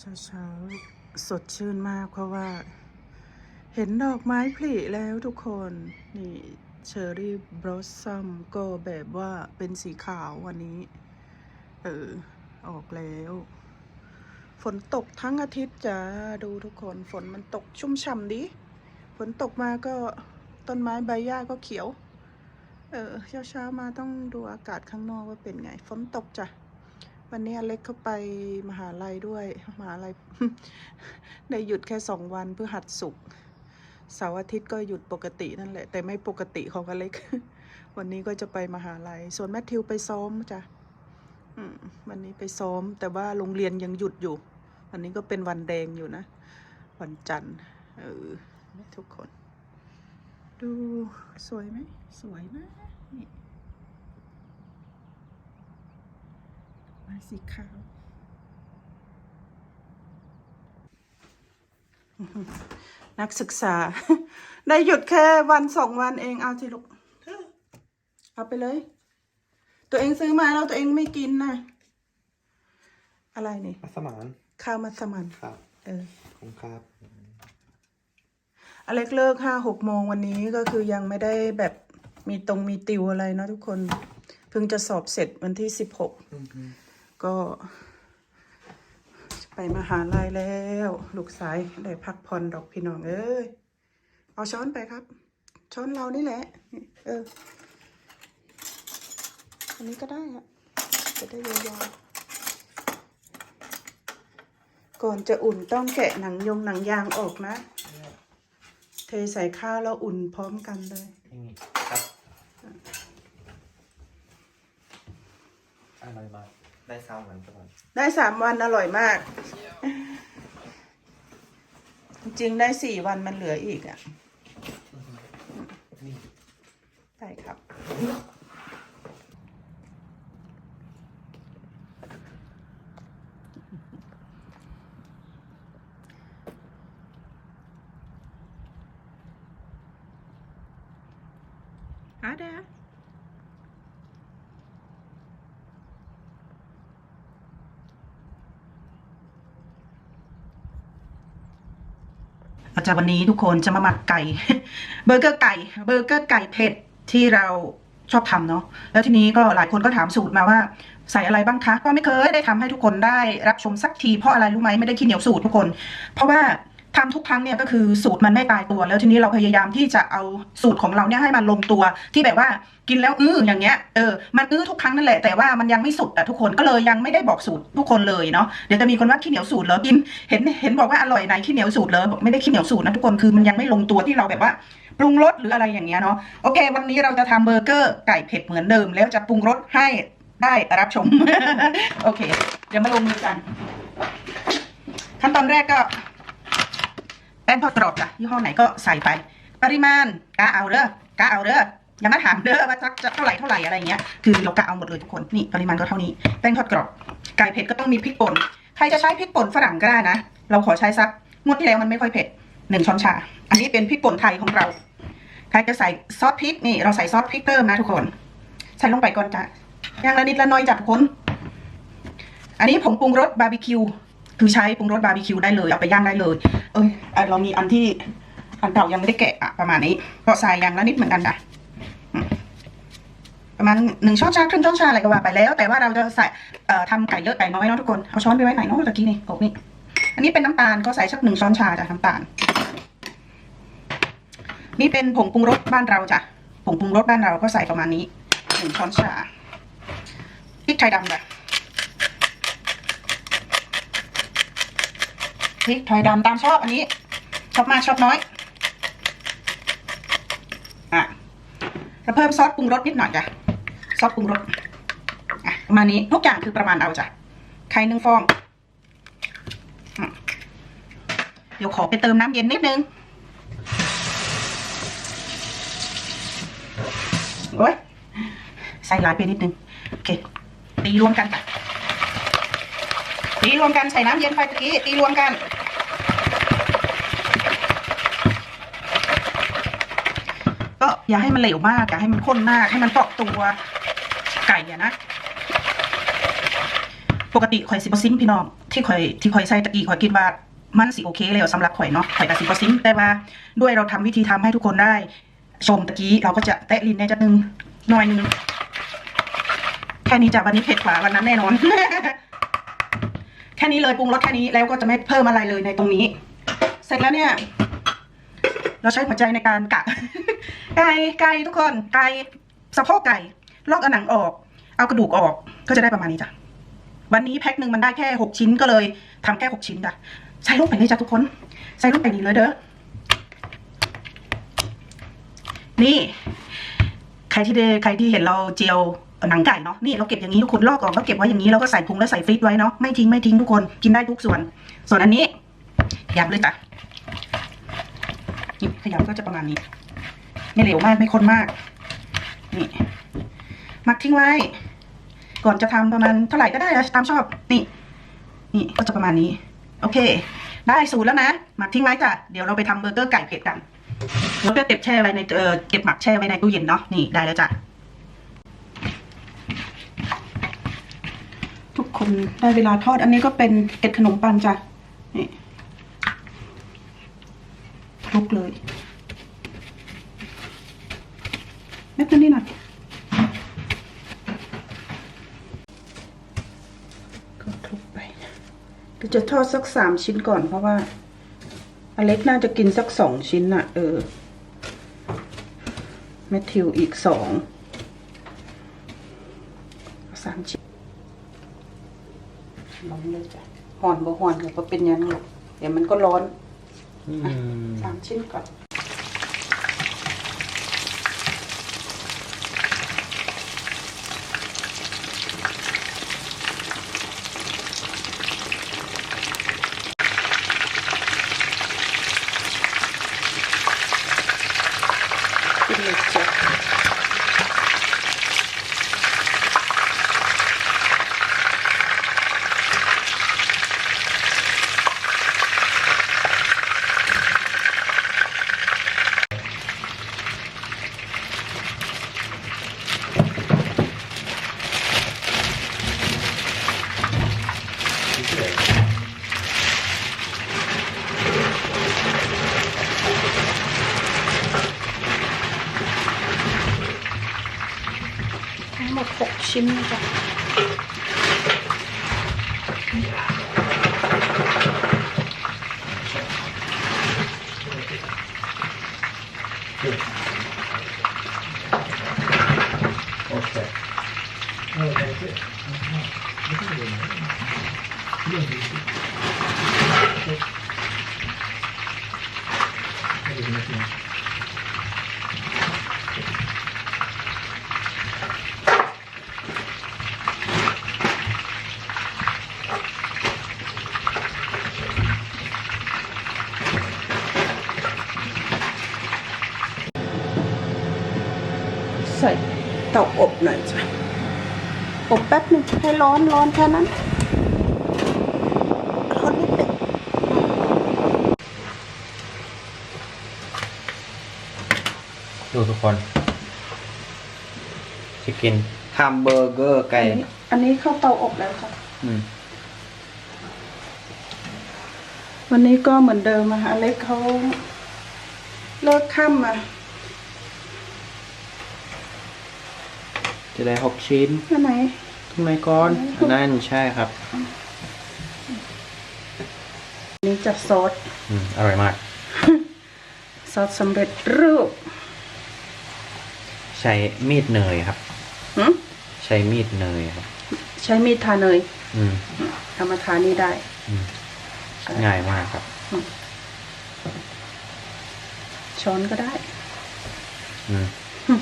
เช้าเช้าๆสดชื่นมากเพราะว่า เห็นดอกไม้ผลิแล้วทุกคนนี่เชอร์รี่บลอสซัมก็แบบว่าเป็นสีขาววันนี้ เออ ออกแล้ว ฝนตกทั้งอาทิตย์จ้าดูทุกคนฝนมันตกชุ่มฉ่ำดีฝนตกมาก็ต้นไม้ใบหญ้าก็เขียว เออเช้าเช้าๆมาต้องดูอากาศข้างนอกว่าเป็นไง ฝนตกจ้ะ วันนี้อเล็กเข้าไปมหาลัยด้วยมหาลัยได้หยุดแค่สองวันเพื่อหัดสุกเสาร์อาทิตย์ก็หยุดปกตินั่นแหละ แต่ไม่ปกติของอเล็ก วันนี้ก็จะไปมหาลัย ส่วนแมทธิวไปซ้อมจ้ะวันนี้ไปซ้อม แต่ว่าโรงเรียนยังหยุดอยู่ วันนี้ก็เป็นวันแดงอยู่นะ วันจันทร์เออทุกคน ดูสวยไหมสวยนะนี่ ไม้สีขาว นักศึกษา ได้หยุดแค่วันสองวันเองเอาสิลูกเอาไปเลย ตัวเองซื้อมาแล้วตัวเองไม่กินนะอะไรนี่มัสมานข้าวมัสมันครับ เออของครับอเล็กเลิกห้าหกโมงวันนี้ก็คือยังไม่ได้แบบมีตรงมีติวอะไรเนอะทุกคน เพิ่งจะสอบเสร็จวันที่สิบหก ก็ไปมหาลัยแล้ว ลูกสายได้พักผ่อนดอกพี่น้องเอ้ยเอาช้อนไปครับ ช้อนเรานี่แหละ เออ อันนี้ก็ได้อะจะได้ยาวๆก่อนจะอุ่นต้องแกะหนังยงหนังยางออกนะ เทใส่ข้าวแล้วอุ่นพร้อมกันเลยนี่ครับอะไรมา ได้ซาวเหมือนกันได้สามวันอร่อยมาก จริงๆได้สี่วันมันเหลืออีกอะนี่ได้ครับหาเด้อ อา จารย์วันนี้ทุกคนจะมาหมักไก่เบอร์เกอร์ไก่เบอร์เกอร์ไก่เผ็ดที่เราชอบทำเนาะแล้วทีนี้ก็หลายคนก็ถามสูตรมาว่าใส่อะไรบ้างคะก็ไม่เคยได้ทำให้ทุกคนได้รับชมสักทีเพราะอะไรรู้ไหมไม่ได้ขี้เหนียวสูตรทุกคน เพราะว่า ทำทุกครั้งเนี่ยก็คือสูตรมันไม่ตายตัว แล้วทีนี้เราพยายามที่จะเอาสูตรของเราเนี่ยให้มันลงตัว ที่แบบว่ากินแล้วอื้ออย่างเงี้ยเออมันอื้อทุกครั้งนั่นแหละแต่ว่ามันยังไม่สุดอะทุกคนก็เลยยังไม่ได้บอกสูตรทุกคนเลยเนาะเดี๋ยวจะมีคนว่าขี้เหนียวสูตรเหรอกินเห็นเห็นบอกว่าอร่อยไหนขี้เหนียวสูตรเลยบอกไม่ได้ขี้เหนียวสูตรนะทุกคนคือมันยังไม่ลงตัวที่เราแบบว่าปรุงรสหรืออะไรอย่างเงี้ยเนาะโอเค วันนี้เราจะทำเบอร์เกอร์ไก่เผ็ดเหมือนเดิม แล้วจะปรุงรสให้ได้รับชม โอเค เดี๋ยวมาลงมือกัน ขั้นตอนแรกก็ แป้งทอดกรอบจ้ะยี่ห้อไหนก็ใส่ไป ปริมาณกะเอาเด้อกะเอาเด้ออย่ามาถามเด้อว่าจะจะเท่าไหร่เท่าไหร่อะไรเงี้ยคือเรากะเอาหมดเลยทุกคนนี่ปริมาณก็เท่านี้แป้งทอดกรอบไก่เผ็ดก็ต้องมีพริกป่นใครจะใช้พริกป่นฝรั่งก็ได้นะเราขอใช้สักงวดที่แล้วมันไม่ค่อยเผ็ดหนึ่งช้อนชา อันนี้เป็นพริกป่นไทยของเรา ใครจะใส่ซอสพริกนี่เราใส่ซอสพริกเพิ่มนะทุกคน ใส่ลงไปก่อนจ้ะอย่างละนิดละน้อยจ้ะทุกคน อันนี้ผงปรุงรสบาร์บีคิว คือใช้ปรุงรสบาร์บีคิวได้เลย เอาไปย่างได้เลย เอ้ยอะเรามีอันที่ อันเก่ายังไม่ได้แกะอะประมาณนี้ ก็ใส่อย่างละนิดเหมือนกันจ้ะประมาณหนึ่งช้อนชาครึ่งช้อนชาอะไรก็ว่าไปแล้ว แต่ว่าเราจะใส่เอ่อทำไก่เยอะไก่น้อยเนาะทุกคนเอาช้อนไปไว้ไหนเนาะตะกี้นี่กบนี่อันนี้เป็นน้ำตาลก็ใส่สักหนึ่งช้อนชาจ้ะน้ำตาลนี่เป็นผงปรุงรสบ้านเราจ้ะผงปรุงรสบ้านเราก็ใส่ประมาณนี้หนึ่งช้อนชาพริกไทยดำจ้ะ พริกไทยดำตามชอบอันนี้ ชอบมากชอบน้อย อะจะเพิ่มซอสปรุงรสนิดหน่อยจ้ะซอสปรุงรสอะประมาณนี้ทุกอย่างคือประมาณเอาจ้ะไข่หนึ่งฟอง เดี๋ยวขอไปเติมน้ำเย็นนิดนึงโอ้ยใส่หลายไปนิดนึงโอเคตีรวมกันจ้ะตีรวมกันใส่น้ำเย็นไปตะกี้ตีรวมกัน ก็อย่าให้มันเหลวมากอย่าให้มันข้นมากให้มันเกาะตัวไก่อะนะปกติข่อยสิบซิมพี่น้องที่ข่อยที่ข่อยใส่ตะกี้ข่อยคิดว่ามันสิโอเคแล้วสำหรับข่อยเนาะข่อยกับสิบซิมแต่ว่าด้วยเราทำวิธีทำให้ทุกคนได้ ชมตะกี้เราก็จะแตะลิ้นในจะนึงหน่อยนึงแค่นี้จ้ะวันนี้เผ็ดกว่าวันนั้นแน่นอน แค่นี้เลยปรุงรสแค่นี้แล้วก็จะไม่เพิ่มอะไรเลยในตรงนี้ เสร็จแล้วเนี่ย เราใช้หัวใจในการกะ ไก่ไก่ทุกคนไก่สะโพกไก่ลอกเอาหนังออก เอากระดูกออกก็จะได้ประมาณนี้จ้ะวันนี้แพ็คหนึ่งมันได้แค่หกชิ้นก็เลยทำแค่หกชิ้นจ้ะใส่ลงไปเลยจ้ะทุกคน ใส่ลงไปนี่เลยเด้อนี่ใครที่ได้ใครที่เห็นเราเจียวหนังไก่เนาะนี่เราเก็บอย่างนี้ทุกคนลอกออกแล้วเก็บไว้อย่างนี้แล้วก็ใส่พุงแล้วใส่ฟรีซไว้เนาะไม่ทิ้งไม่ทิ้งทุกคนกินได้ทุกส่วน ส่วนอันนี้ยับเลยจ้ะนี่ขยับก็จะประมาณนี้ ไม่เหลวมากไม่ข้นมาก นี่หมักทิ้งไว้ ก่อนจะทำประมาณเท่าไหร่ก็ได้นะตามชอบ นี่ นี่ก็จะประมาณนี้ โอเค ได้สูตรแล้วนะหมักทิ้งไว้จ้ะเดี๋ยวเราไปทำเบอร์เกอร์ไก่เผ็ดกันเราจะเก็บแช่ไว้ในเออเก็บหมักแช่ไว้ในตู้เย็นเนาะนี่ได้แล้วจ้ะทุกคนได้เวลาทอด อันนี้ก็เป็นเกล็ดขนมปังจ้ะนี่คลุกเลย เม็ดนี้หน่อยก็คลุกไปก็จะทอดสักสามชิ้นก่อนเพราะว่าอเล็กน่าจะกินสักสองชิ้นน่ะ เออแมทธิวอีกสองเอาสามชิ้นลองเลยจ้ะห่อนบ่ห่อนก็เป็นอยังนั้นหรอกเดี๋ยวมันก็ร้อนอืมสามชิ้นก่อน ใส่เตาอบหน่อยจ้ะอบแป๊บหนึงให้ร้อนร้อนแค่นั้น ร้อนนิดหนึ่ง ดูทุก คนจะกินแฮมเบอร์เกอร์ไก่ อันนี้อันนี้เข้าเตาอบแล้วค่ะ อืม วันนี้ก็เหมือนเดิมอะค่ะอเล็กเขาเลิกค่ำอะจะได้หกชิ้นอันไหน ทำไมก่อนอันนั่นใช่ครับ อันนี้จะซอส อืม อร่อยมาก ซอสสำเร็จรูปใช้มีดเนยครับหึใช้มีดเนยครับ ใช้มีดทาเนยอืมทำมาทานี่ได้อืมง่ายมากครับ ช้อนก็ได้ อืม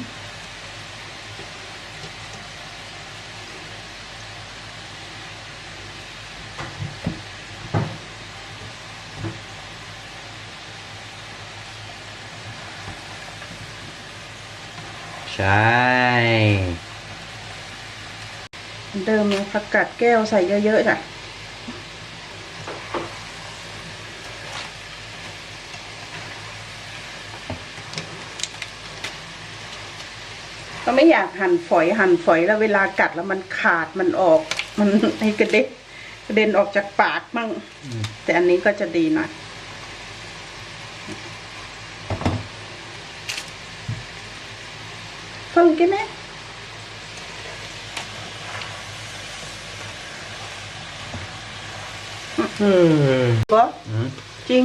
ใช่เหมือนเดิมเลยผักกาดแก้วใส่เยอะๆจ้ะก็ไม่อยากหั่นฝอยหั่นฝอยแล้วเวลากัดแล้วมันขาดมันออก มันไอ้กระเด็กกระเด็นออกจากปากมั่งอืมแต่อันนี้ก็จะดีหน่อย ฟังกันไหมอืมบออืมจริง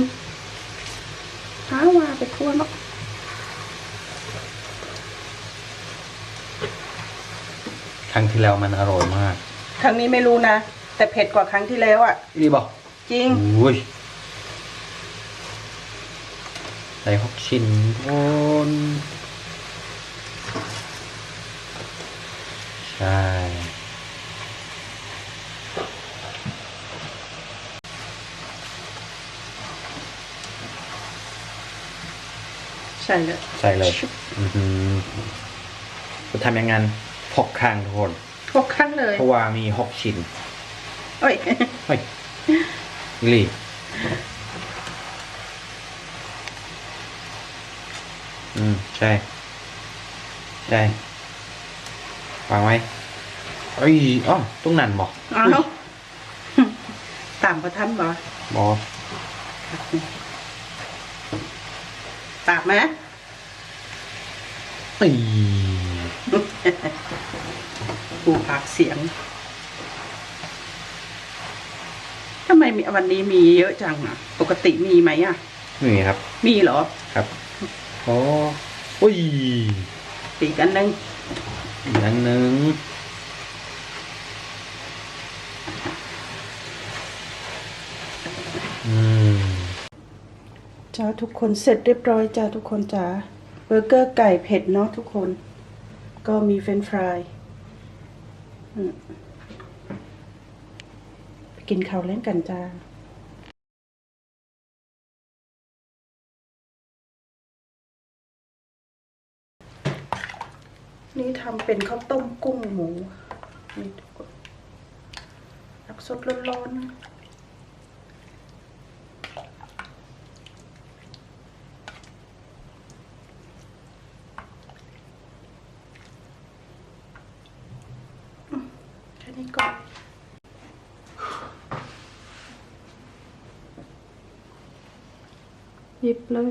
หาว่าไปทั่วเนาะครั้งที่แล้วมันอร่อยมากครั้งนี้ไม่รู้นะ แต่เผ็ดกว่าครั้งที่แล้วอะรีบอกจริงอุ้ยใส่หกชิ้นคน ใช่ใช่เลยใส่เลยอือหือจะทำอย่างนั้นหกครั้งทุกคนหกครั้งเลย เพราะว่ามีหกชิ้นเอ้ยเฮ้ยรีอืม ใช่ ใช่ วางไว้เอ้ยอ๋อตรงนั้นบอกเอาตามประทันบ่บอตามไหมเอ้ยปูปากเสียงทำไมมีวันนี้มีเยอะจังอะ ปกติมีไหมอะนี่ครับ มีเหรอ ครับ โอ้อุ้ยอีกอันหนึง อีกอันหนึ่งอืมจ้าทุกคนเสร็จเรียบร้อยจ้าทุกคนจ้าเบอร์เกอร์ไก่เผ็ดเนาะทุกคน ก็มีเฟรนฟรายอืมไปกินข้าวเล่นกันจ้า นี่ทำเป็นข้าวต้มกุ้งหมูนี่ทุกคนรักสดร้อนๆแค่นี้ก่อนหยิบเลย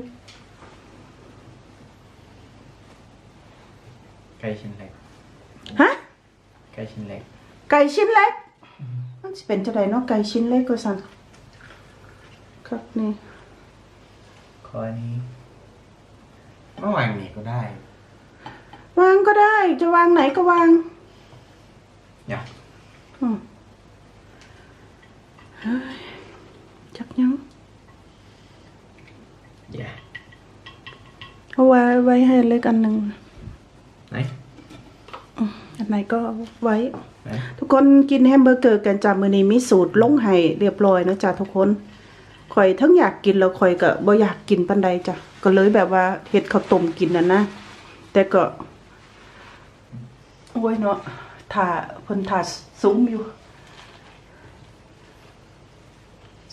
ก่ชิ้นเล็กฮะไก่ชิ้นเล็กไก่ชิ้นเล็กมันจะเป็นจะไดเนาะไก่ชิ้นเล็กก็สั่นครับนี่ขออันนี้เมื่อวานนี้ก็ได้วางก็ได้ จะวางไหนก็วางเนี่ยอืมเฮ้ยจักยังเย่เอาไว้ไว้ให้เล็กอันหนึ่งไหนอัน ไหนก็เอาไว้ไหนทุกคนกินแฮมเบอร์เกอร์กันจ้ามื้อนี้มีสูตรลงให้เรียบร้อยนะจ้าทุกคนข่อยทั้งอยากกินแล้วข่อยก็บ่อยากกินปานใดจ้ะก็เลยแบบว่าเฮ็ดข้าวต้มกินน่ะนะแต่ก็ โอ้ยเนาะถ่าเพิ่นถ่าซุ้มอยู่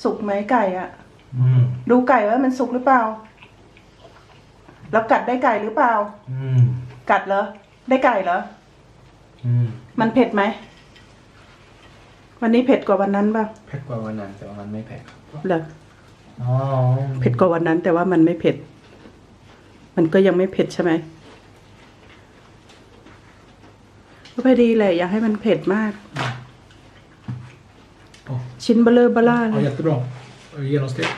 สุกไหมไก่อะอืมดูไก่ว่ามันสุกหรือเปล่า แล้วกัดได้ไก่หรือเปล่าอืมกัดเหรอ ได้ไก่เหรออื มมันเผ็ดไหม วันนี้เผ็ดกว่าวันนั้นป่ะเผ็ดกว่าวันนั้นแต่ว่ามันไม่เผ็ดครับเหรออ๋อเผ็ดกว่าวันนั้น แต่ว่ามันไม่เผ็ด มันก็ยังไม่เผ็ดใช่ไหมก็พอดีแหละอย่าให้มันเผ็ดมาก Ja, ชิ้นเบลเลอร์เบล่าเล ja ย jättebra. Genomsteg.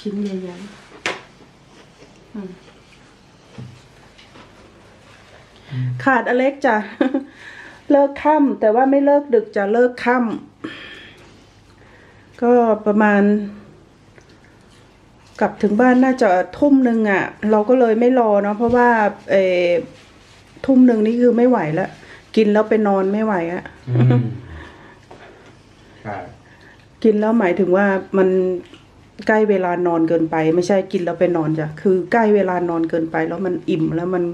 ชิ้นใหญ่ๆอืม ขาดอเล็กจ้ะเลิกค่ำแต่ว่าไม่เลิกดึกจะเลิกค่ำก็ประมาณ กลับถึงบ้านน่าจะทุ่มหนึ่งอะ่ะ เราก็เลยไม่รอเนาะเพราะว่าเออทุ่มหนึ่งนี่คือไม่ไหวแล้วกินแล้วไปนอนไม่ไหวอะอืมใช่กินแล้วหมายถึงว่ามันใกล้เวลานอนเกินไป ไม่ใช่กินแล้วไปนอนจ้ะคือใกล้เวลานอนเกินไป แล้วมันอิ่มแล้วมัน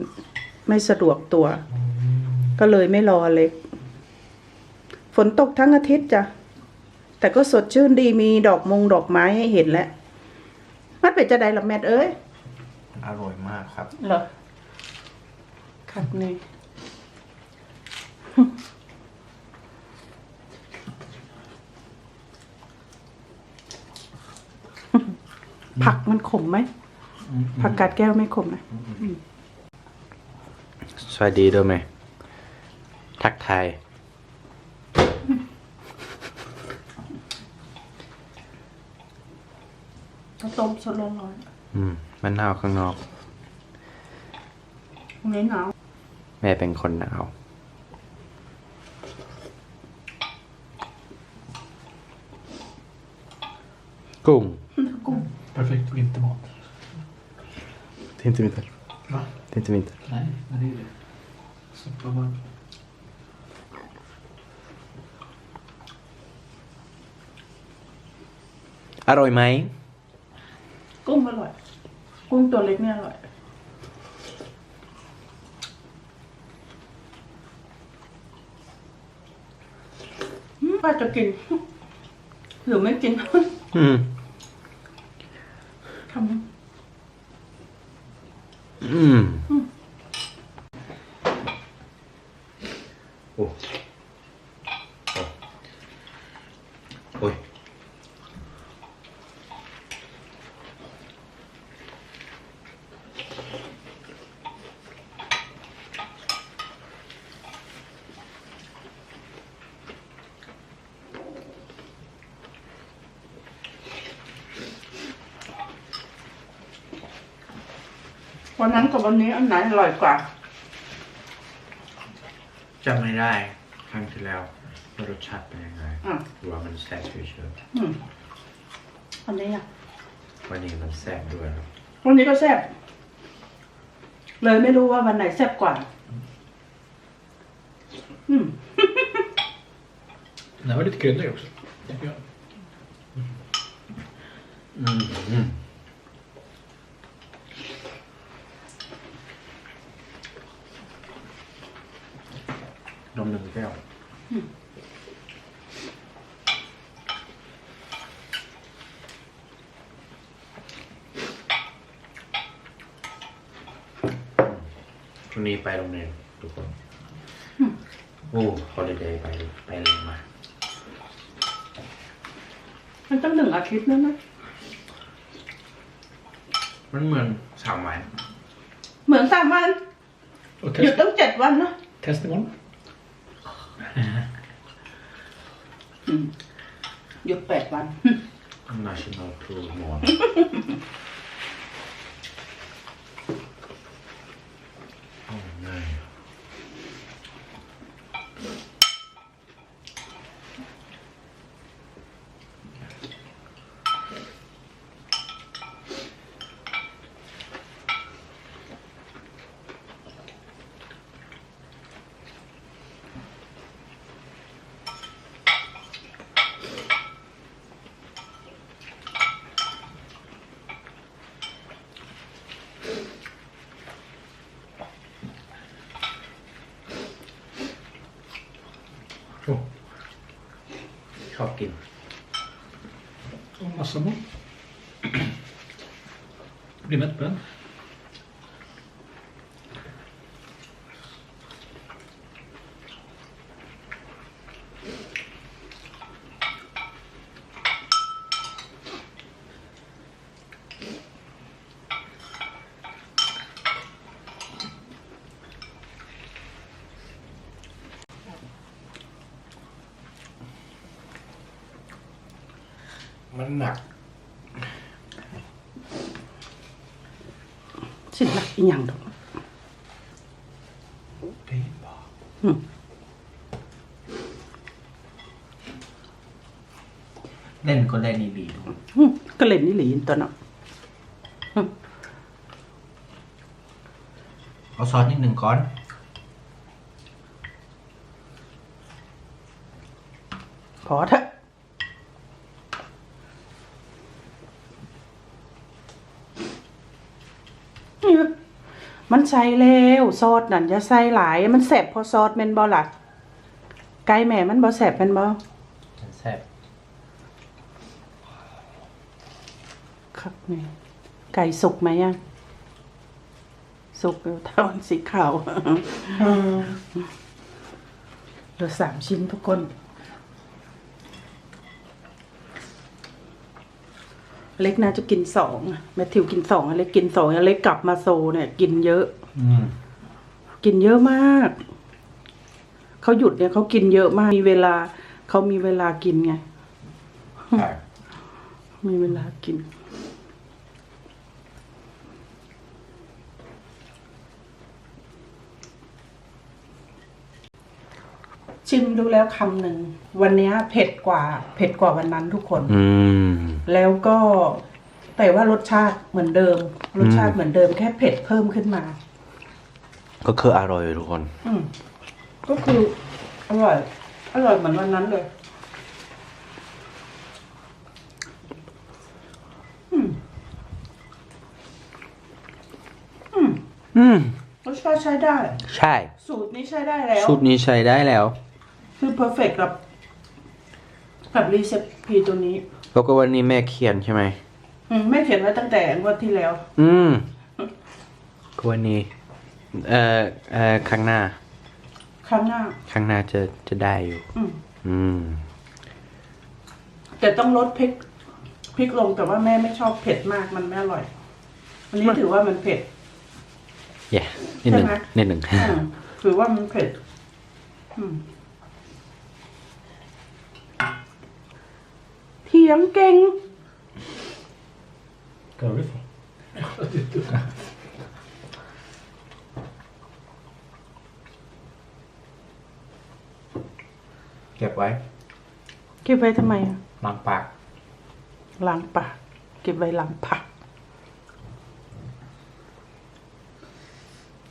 ไม่สะดวกตัว ก็เลยไม่รอเลยฝนตกทั้งอาทิตย์จ้ะ แต่ก็สดชื่นดีมีดอกมงดอกไม้ให้เห็นแล้ว มัดเป็ดจะได้ละแมทเอ้ย อร่อยมากครับ เหรอขัดนี่ ผักมันขมไหม ผักกาดแก้วไม่ขมนะ อืม สวัสดีด้วยไหม ทักทายข้าวต้มสดร้อนอืมมันหนาวข้างนอก ๆตรงนี้หนาวแม่เป็นคนหนาว กุ้ง กุ้ง Perfekt vintermat. Det är inte vinter. Va? Det är inte vinter. Nej, men det är det. Soppa varm. อร่อยไหม กุ้งอร่อย กุ้งตัวเล็กเนี่ยอร่อยอืมว่าจะกิน หรือไม่กิน อืม ทำ อืมโอ้โอ้โอ้ย วันนั้นกับวันนี้อันไหนอร่อยกว่า จำไม่ได้ครั้งที่แล้วว่ารสชาติเป็นยังไงอะ หรือว่ามันแซ่บเฉยอืมวันนี้อะ ๆวันนี้มันแซ่บด้วยครับวันนี้ก็แซ่บ เลยไม่รู้ว่าวันไหนแซ่บกว่า อืม Den här var lite kryddig också. tycker jag. อืม นมหนึ่งแก้วพรุ่งนี้ไปโรงเรียนทุกคน โอ้ฮอลิเดย์ไปไปเรียนมา มันต้องหนึ่งอาทิตย์นั่นนะมันเหมือนสามวันเหมือนสามวัน Och หยุด test, ต้องเจ็ดวันนะ test imorgon. อื หยุดแปดวัน national tour มอน ชอบกิน och มันหนักสิ้นละอีกอย่างดอกพี่บอกอืมเล่นก็เล่นดีๆดูอืมก็เล่นนี่หลีนตัวเนาะเอาซอสนิดหนึ่งก่อน พอเถอะเนี่ย มันใส่แล้วซอสนั่นจะใส่หลาย มันแสบพอซอสแม่นบ่ล่ะไก่แม่มันบ่แสบแม่นบ่แซ่บครับแม่ไก่สุกไหมยังสุกแล้วเท่าสีขาวเหลือสามชิ้นทุกคน เล็กน่าจะกินสองแมทธิวกินสองอเล็กกินสองอเล็กกลับมาโซเนี่ย กินเยอะ Mm. กินเยอะมาก เขาหยุดเนี่ยเขากินเยอะมาก มีเวลาเขามีเวลากินไง Här. มีเวลากิน ชิมดูแล้วคำหนึ่ง วันเนี้ยเผ็ดกว่า เผ็ดกว่าวันนั้นทุกคน Mm. แล้วก็แต่ว่ารสชาติเหมือนเดิม รสชาติเหมือนเดิมแค่เผ็ดเพิ่มขึ้นมา ก็คืออร่อยทุกคน อืมก็คืออร่อย อร่อยเหมือนวันนั้นเลยอืมอืมอืมรสชาติใช้ได้ ใช่ สูตรนี้ใช้ได้แล้ว สูตรนี้ใช้ได้แล้ว คือเพอร์เฟกกับกับรีเซปพีตัวนี้แล้วก็วันนี้แม่เขียนใช่ไหม อืมแม่เขียนไว้ตั้งแต่งวดที่แล้ว อืมก็วันนี้ เอ่อ เอ่อข้างหน้า ครั้งหน้าข้างหน้าจะ จะได้อยู่ อืม อืม แต่ต้องลดพริกพริกลงแต่ว่าแม่ไม่ชอบเผ็ดมากมันไม่อร่อย อันนี้ถือว่ามันเผ็ดเย่นิดหนึ่งใช่ไหม นิดหนึ่ง อืมถือว่ามันเผ็ด อืม ถียงเก่ง Kan du få? เก็บไว้เก็บไว้ทำไมอะล้างปาก ล้างปากเก็บไว้ล้างผัก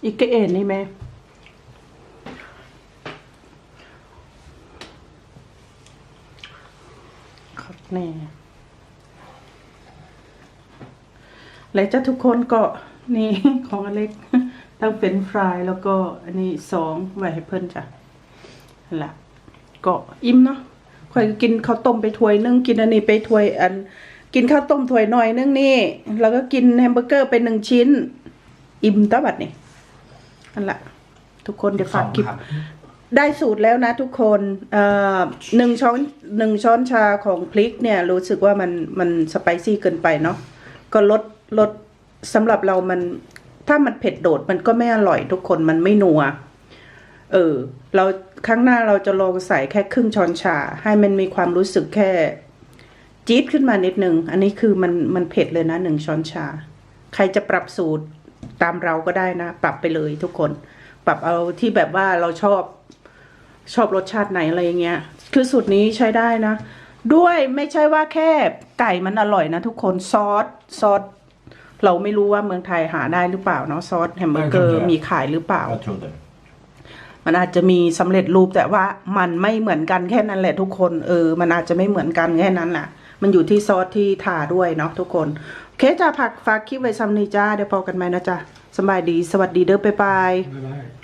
อีกกระเอ็นนี่แม่ครับแน่และจ้าทุกคนก็นี่ของอเล็กตั้งเป็นฟรายแล้วก็อันนี้สองไว้ให้เพิ่นจ้ะนั่นละก็อิ่มเนาะข่อยก็กินข้าวต้มไปถ้วยนึงกินอันนี้ไปถ้วยอัน กินข้าวต้มถ้วยหน่อยนึงนี่ แล้วก็กินแฮมเบอร์เกอร์ไปหนึ่งชิ้น อิ่มตะบัดนี่นั่นละทุกคนเดี๋ยวฝากคลิป ได้สูตรแล้วนะทุกคนหนึ่งช้อนหนึ่งช้อนชาของพริกเนี่ยรู้สึกว่ามันมันสไปซี่เกินไปเนาะก็ลดลดสำหรับเรามันถ้ามันเผ็ดโดดมันก็ไม่อร่อยทุกคนมันไม่นัว เออ เราครั้งหน้าเราจะลองใส่แค่ครึ่งช้อนชา ให้มันมีความรู้สึกแค่จี๊ดขึ้นมานิดนึง อันนี้คือมันมันเผ็ดเลยนะหนึ่งช้อนชา ใครจะปรับสูตรตามเราก็ได้นะ ปรับไปเลยทุกคน ปรับเอาที่แบบว่าเราชอบ ชอบรสชาติไหนอะไรอย่างเงี้ย คือสูตรนี้ใช้ได้นะ ด้วยไม่ใช่ว่าแค่ไก่มันอร่อยนะทุกคนซอสซอสเราไม่รู้ว่าเมืองไทยหาได้หรือเปล่าเนาะซอสแฮมเบอร์เกอร์มีขายหรือเปล่า Jag trodde. มันอาจจะมีสำเร็จรูปแต่ว่ามันไม่เหมือนกันแค่นั้นแหละทุกคนเออ มันอาจจะไม่เหมือนกันแค่นั้นแหละมันอยู่ที่ซอสที่ทาด้วยเนาะทุกคนโอเคจ้าผักฝากคลิปไว้ซ้ำนี้จ้าเดี๋ยวพอกันไหมนะจ้าสำบายดีสวัสดีเด้อบ๊ายบาย Bye bye.